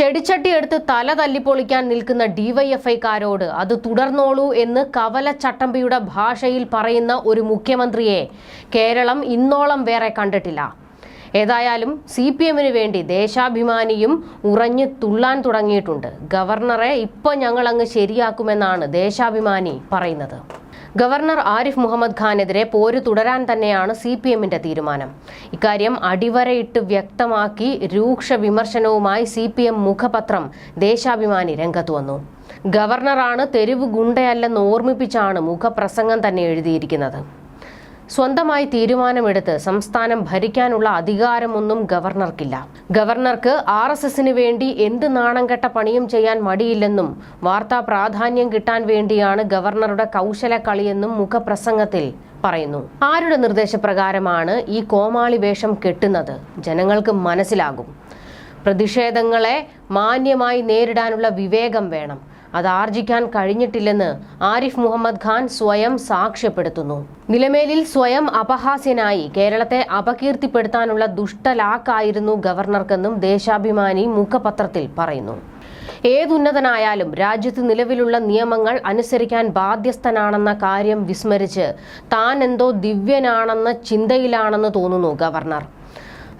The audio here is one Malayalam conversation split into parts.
ചെടിച്ചട്ടി എടുത്ത് തല തല്ലിപ്പൊളിക്കാൻ നിൽക്കുന്ന ഡിവൈഎഫ്ഐക്കാരോട് അത് തുടർന്നോളൂ എന്ന് കവല ചട്ടമ്പിയുടെ ഭാഷയിൽ പറയുന്ന ഒരു മുഖ്യമന്ത്രിയെ കേരളം ഇന്നോളം വേറെ കണ്ടിട്ടില്ല. ഏതായാലും സി പി എമ്മിന് വേണ്ടി ദേശാഭിമാനിയും ഉറഞ്ഞു തുള്ളാൻ തുടങ്ങിയിട്ടുണ്ട്. ഗവർണറെ ഇപ്പോൾ ഞങ്ങളങ്ങ് ശരിയാക്കുമെന്നാണ് ദേശാഭിമാനി പറയുന്നത്. ഗവർണർ ആരിഫ് മുഹമ്മദ് ഖാനെതിരെ പോര് തുടരാൻ തന്നെയാണ് സി പി എമ്മിന്റെ തീരുമാനം. ഇക്കാര്യം അടിവരയിട്ട് വ്യക്തമാക്കി രൂക്ഷ വിമർശനവുമായി സി പി എം മുഖപത്രം ദേശാഭിമാനി രംഗത്തു വന്നു. ഗവർണറാണ് തെരുവ് ഗുണ്ടയല്ലെന്ന് ഓർമ്മിപ്പിച്ചാണ് മുഖപ്രസംഗം തന്നെ എഴുതിയിരിക്കുന്നത്. സ്വന്തമായി തീരുമാനമെടുത്ത് സംസ്ഥാനം ഭരിക്കാനുള്ള അധികാരമൊന്നും ഗവർണർക്കില്ല. ഗവർണർക്ക് ആർ എസ് എസിന് വേണ്ടി എന്ത് നാണം കെട്ട പണിയും ചെയ്യാൻ മടിയില്ലെന്നും വാർത്താ പ്രാധാന്യം കിട്ടാൻ വേണ്ടിയാണ് ഗവർണറുടെ കൗശല കളിയെന്നും മുഖപ്രസംഗത്തിൽ പറയുന്നു. ആരുടെ നിർദ്ദേശപ്രകാരമാണ് ഈ കോമാളി വേഷം കെട്ടുന്നത്? ജനങ്ങൾക്ക് മനസ്സിലാകും. പ്രതിഷേധങ്ങളെ മാന്യമായി നേരിടാനുള്ള വിവേകം വേണം. അത് ആർജിക്കാൻ കഴിഞ്ഞിട്ടില്ലെന്ന് ആരിഫ് മുഹമ്മദ് ഖാൻ സ്വയം സാക്ഷ്യപ്പെടുത്തുന്നു. നിലമേലിൽ സ്വയം അപഹാസ്യനായി കേരളത്തെ അപകീർത്തിപ്പെടുത്താനുള്ള ദുഷ്ടലാക്കായിരുന്നു ഗവർണർക്കെന്നും ദേശാഭിമാനി മുഖപത്രത്തിൽ പറയുന്നു. ഏതുന്നതനായാലും രാജ്യത്ത് നിലവിലുള്ള നിയമങ്ങൾ അനുസരിക്കാൻ ബാധ്യസ്ഥനാണെന്ന കാര്യം വിസ്മരിച്ച് താൻ എന്തോ ദിവ്യനാണെന്ന ചിന്തയിലാണെന്ന് തോന്നുന്നു ഗവർണർ.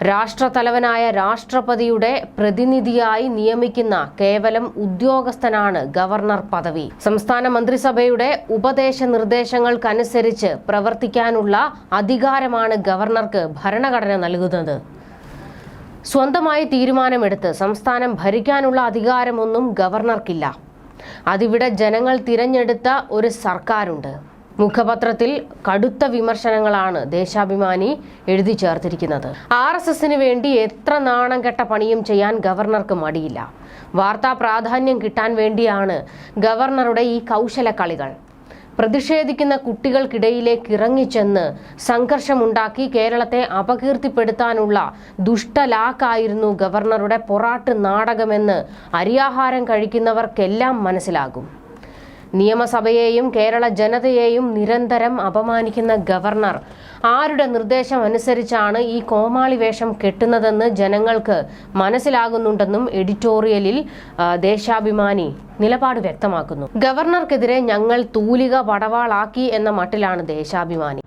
രാഷ്ട്രതലവനായ രാഷ്ട്രപതിയുടെ പ്രതിനിധിയായി നിയമിക്കുന്ന കേവലം ഉദ്യോഗസ്ഥനാണ് ഗവർണർ പദവി. സംസ്ഥാന മന്ത്രിസഭയുടെ ഉപദേശ നിർദ്ദേശങ്ങൾക്കനുസരിച്ച് പ്രവർത്തിക്കാനുള്ള അധികാരമാണ് ഗവർണർക്ക് ഭരണഘടന നൽകുന്നത്. സ്വന്തമായി തീരുമാനമെടുത്ത് സംസ്ഥാനം ഭരിക്കാനുള്ള അധികാരമൊന്നും ഗവർണർക്കില്ല. അതിവിടെ ജനങ്ങൾ തിരഞ്ഞെടുത്ത ഒരു സർക്കാരുണ്ട്. മുഖപത്രത്തിൽ കടുത്ത വിമർശനങ്ങളാണ് ദേശാഭിമാനി എഴുതി ചേർത്തിരിക്കുന്നത്. ആർ എസ് എസിന് വേണ്ടി എത്ര നാണം കെട്ട പണിയും ചെയ്യാൻ ഗവർണർക്ക് മടിയില്ല. വാർത്താ പ്രാധാന്യം കിട്ടാൻ വേണ്ടിയാണ് ഗവർണറുടെ ഈ കൗശല കളികൾ പ്രതിഷേധിക്കുന്ന കുട്ടികൾക്കിടയിലേക്ക് ഇറങ്ങിച്ചെന്ന് സംഘർഷമുണ്ടാക്കി കേരളത്തെ അപകീർത്തിപ്പെടുത്താനുള്ള ദുഷ്ടലാക്കായിരുന്നു ഗവർണറുടെ പൊറാട്ട് നാടകമെന്ന് അരിയാഹാരം കഴിക്കുന്നവർക്കെല്ലാം മനസ്സിലാകും. നിയമസഭയെയും കേരള ജനതയെയും നിരന്തരം അപമാനിക്കുന്ന ഗവർണർ. ആരുടെ നിർദ്ദേശം അനുസരിച്ചാണ് ഈ കോമാളി വേഷം കെട്ടുന്നതെന്ന് ജനങ്ങൾക്ക് മനസ്സിലാകുന്നുണ്ടെന്നും എഡിറ്റോറിയലിൽ ദേശാഭിമാനി നിലപാട് വ്യക്തമാക്കുന്നു. ഗവർണർക്കെതിരെ ഞങ്ങൾ തൂലിക പടവാളാക്കി എന്ന മട്ടിലാണ് ദേശാഭിമാനി.